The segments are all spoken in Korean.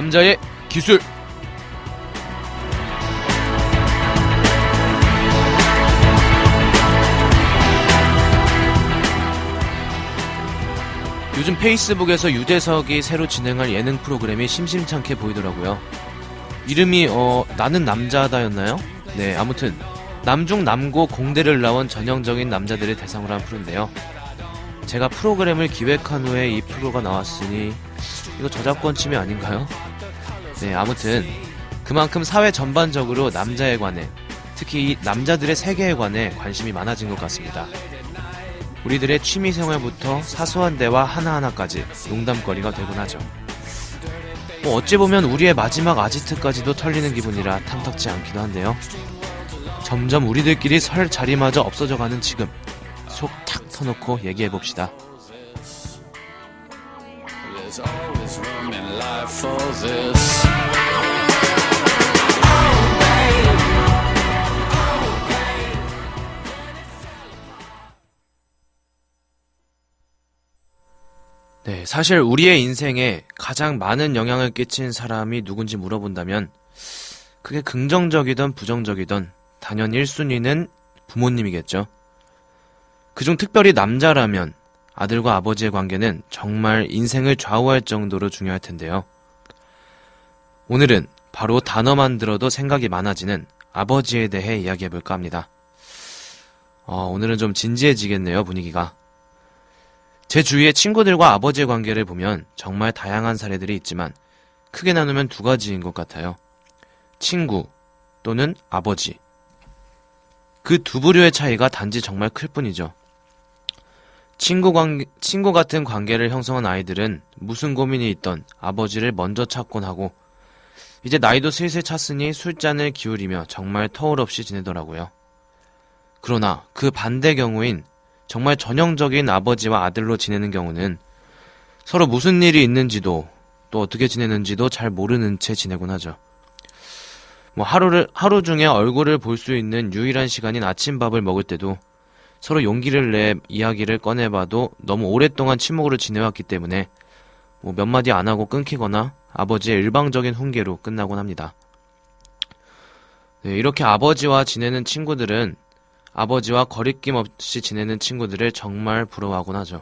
남자의 기술. 요즘 페이스북에서 유재석이 새로 진행할 예능 프로그램이 심심찮게 보이더라고요. 이름이 어 나는 남자다였나요? 네, 아무튼 남중 남고 공대를 나온 전형적인 남자들을 대상으로 한 프로인데요. 제가 프로그램을 기획한 후에 이 프로가 나왔으니 이거 저작권 침해 아닌가요? 네, 아무튼 그만큼 사회 전반적으로 남자에 관해 특히 이 남자들의 세계에 관해 관심이 많아진 것 같습니다. 우리들의 취미 생활부터 사소한 대화 하나하나까지 농담거리가 되곤 하죠. 뭐 어찌 보면 우리의 마지막 아지트까지도 털리는 기분이라 탐탁지 않기도 한데요. 점점 우리들끼리 설 자리마저 없어져 가는 지금 속 탁 터놓고 얘기해 봅시다. There's always room in life for this. 네, 사실 우리의 인생에 가장 많은 영향을 끼친 사람이 누군지 물어본다면 그게 긍정적이든 부정적이든 단연 1순위는 부모님이겠죠. 그중 특별히 남자라면 아들과 아버지의 관계는 정말 인생을 좌우할 정도로 중요할 텐데요. 오늘은 바로 단어만 들어도 생각이 많아지는 아버지에 대해 이야기해 볼까 합니다. 어, 오늘은 좀 진지해지겠네요, 분위기가. 제 주위의 친구들과 아버지의 관계를 보면 정말 다양한 사례들이 있지만 크게 나누면 두 가지인 것 같아요. 친구 또는 아버지. 그 두 부류의 차이가 단지 정말 클 뿐이죠. 친구 관 친구 같은 관계를 형성한 아이들은 무슨 고민이 있던 아버지를 먼저 찾곤 하고 이제 나이도 슬슬 찼으니 술잔을 기울이며 정말 터울 없이 지내더라고요. 그러나 그 반대 경우인 정말 전형적인 아버지와 아들로 지내는 경우는 서로 무슨 일이 있는지도 또 어떻게 지내는지도 잘 모르는 채 지내곤 하죠. 뭐 하루를 하루 중에 얼굴을 볼 수 있는 유일한 시간인 아침밥을 먹을 때도 서로 용기를 내 이야기를 꺼내봐도 너무 오랫동안 침묵으로 지내왔기 때문에 뭐 몇 마디 안 하고 끊기거나 아버지의 일방적인 훈계로 끝나곤 합니다. 네, 이렇게 아버지와 지내는 친구들은 아버지와 거리낌 없이 지내는 친구들을 정말 부러워하곤 하죠.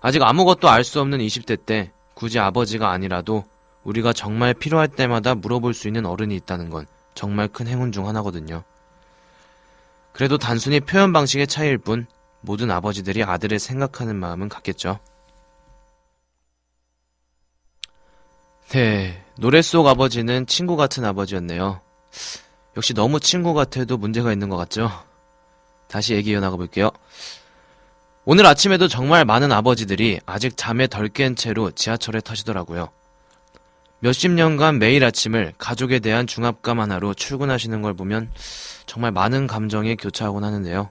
아직 아무것도 알 수 없는 20대 때 굳이 아버지가 아니라도 우리가 정말 필요할 때마다 물어볼 수 있는 어른이 있다는 건 정말 큰 행운 중 하나거든요. 그래도 단순히 표현 방식의 차이일 뿐 모든 아버지들이 아들을 생각하는 마음은 같겠죠. 네, 노래 속 아버지는 친구 같은 아버지였네요. 역시 너무 친구 같아도 문제가 있는 것 같죠? 다시 얘기 이어나가 볼게요. 오늘 아침에도 정말 많은 아버지들이 아직 잠에 덜 깬 채로 지하철에 타시더라고요. 몇십 년간 매일 아침을 가족에 대한 중압감 하나로 출근하시는 걸 보면 정말 많은 감정이 교차하곤 하는데요.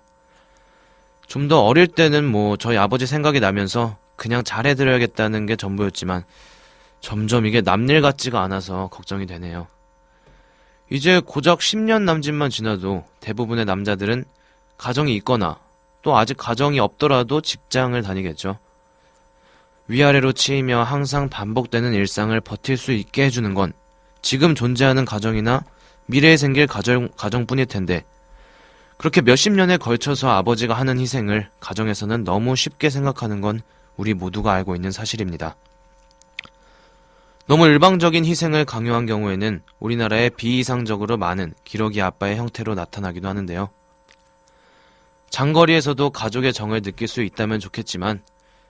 좀 더 어릴 때는 뭐 저희 아버지 생각이 나면서 그냥 잘해드려야겠다는 게 전부였지만 점점 이게 남일 같지가 않아서 걱정이 되네요. 이제 고작 10년 남짓만 지나도 대부분의 남자들은 가정이 있거나 또 아직 가정이 없더라도 직장을 다니겠죠. 위아래로 치이며 항상 반복되는 일상을 버틸 수 있게 해주는 건 지금 존재하는 가정이나 미래에 생길 가정, 가정뿐일 텐데 그렇게 몇십 년에 걸쳐서 아버지가 하는 희생을 가정에서는 너무 쉽게 생각하는 건 우리 모두가 알고 있는 사실입니다. 너무 일방적인 희생을 강요한 경우에는 우리나라에 비이상적으로 많은 기러기 아빠의 형태로 나타나기도 하는데요. 장거리에서도 가족의 정을 느낄 수 있다면 좋겠지만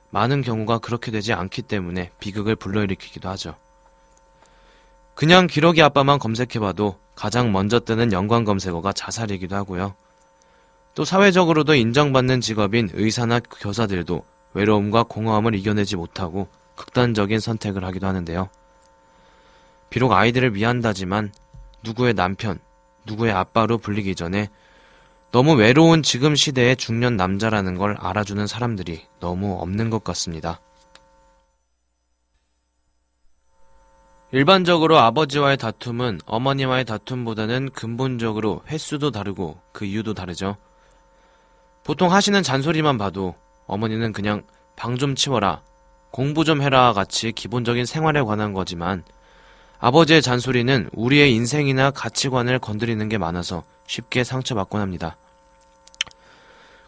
많은 경우가 그렇게 되지 않기 때문에 비극을 불러일으키기도 하죠. 그냥 기러기 아빠만 검색해봐도 가장 먼저 뜨는 연관 검색어가 자살이기도 하고요. 또 사회적으로도 인정받는 직업인 의사나 교사들도 외로움과 공허함을 이겨내지 못하고 극단적인 선택을 하기도 하는데요. 비록 아이들을 위한다지만 누구의 남편, 누구의 아빠로 불리기 전에 너무 외로운 지금 시대의 중년 남자라는 걸 알아주는 사람들이 너무 없는 것 같습니다. 일반적으로 아버지와의 다툼은 어머니와의 다툼보다는 근본적으로 횟수도 다르고 그 이유도 다르죠. 보통 하시는 잔소리만 봐도 어머니는 그냥 방 좀 치워라, 공부 좀 해라 같이 기본적인 생활에 관한 거지만 아버지의 잔소리는 우리의 인생이나 가치관을 건드리는 게 많아서 쉽게 상처받곤 합니다.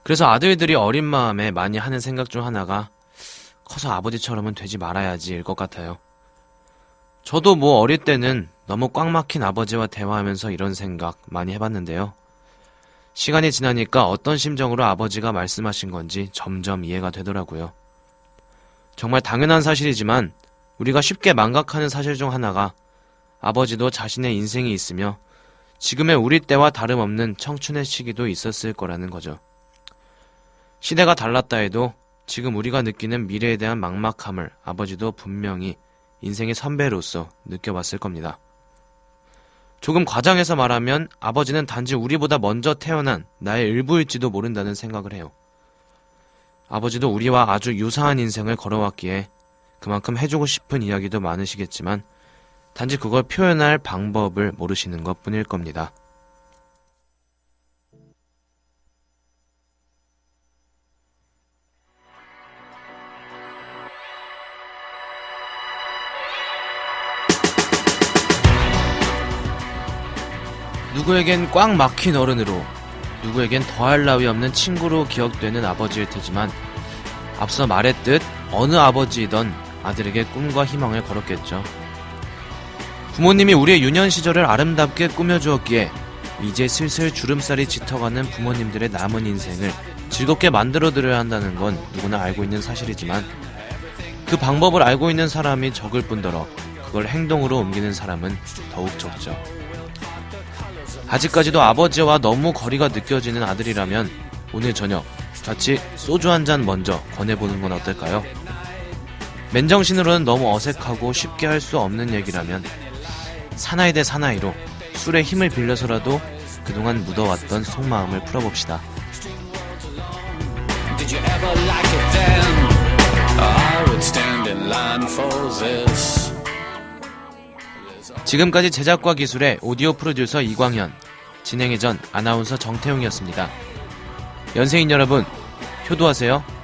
그래서 아들들이 어린 마음에 많이 하는 생각 중 하나가 커서 아버지처럼은 되지 말아야지일 것 같아요. 저도 뭐 어릴 때는 너무 꽉 막힌 아버지와 대화하면서 이런 생각 많이 해봤는데요. 시간이 지나니까 어떤 심정으로 아버지가 말씀하신 건지 점점 이해가 되더라고요. 정말 당연한 사실이지만 우리가 쉽게 망각하는 사실 중 하나가 아버지도 자신의 인생이 있으며 지금의 우리 때와 다름없는 청춘의 시기도 있었을 거라는 거죠. 시대가 달랐다 해도 지금 우리가 느끼는 미래에 대한 막막함을 아버지도 분명히 인생의 선배로서 느껴봤을 겁니다. 조금 과장해서 말하면 아버지는 단지 우리보다 먼저 태어난 나의 일부일지도 모른다는 생각을 해요. 아버지도 우리와 아주 유사한 인생을 걸어왔기에 그만큼 해주고 싶은 이야기도 많으시겠지만 단지 그걸 표현할 방법을 모르시는 것 뿐일 겁니다. 누구에겐 꽉 막힌 어른으로, 누구에겐 더할 나위 없는 친구로 기억되는 아버지일 테지만, 앞서 말했듯 어느 아버지이던 아들에게 꿈과 희망을 걸었겠죠. 부모님이 우리의 유년 시절을 아름답게 꾸며주었기에, 이제 슬슬 주름살이 짙어가는 부모님들의 남은 인생을 즐겁게 만들어드려야 한다는 건 누구나 알고 있는 사실이지만, 그 방법을 알고 있는 사람이 적을 뿐더러, 그걸 행동으로 옮기는 사람은 더욱 적죠. 아직까지도 아버지와 너무 거리가 느껴지는 아들이라면 오늘 저녁 같이 소주 한 잔 먼저 권해보는 건 어떨까요? 맨정신으로는 너무 어색하고 쉽게 할 수 없는 얘기라면 사나이 대 사나이로 술의 힘을 빌려서라도 그동안 묻어왔던 속마음을 풀어봅시다. 지금까지 제작과 기술의 오디오 프로듀서 이광현, 진행의 전 아나운서 정태웅이었습니다. 연세인 여러분, 효도하세요.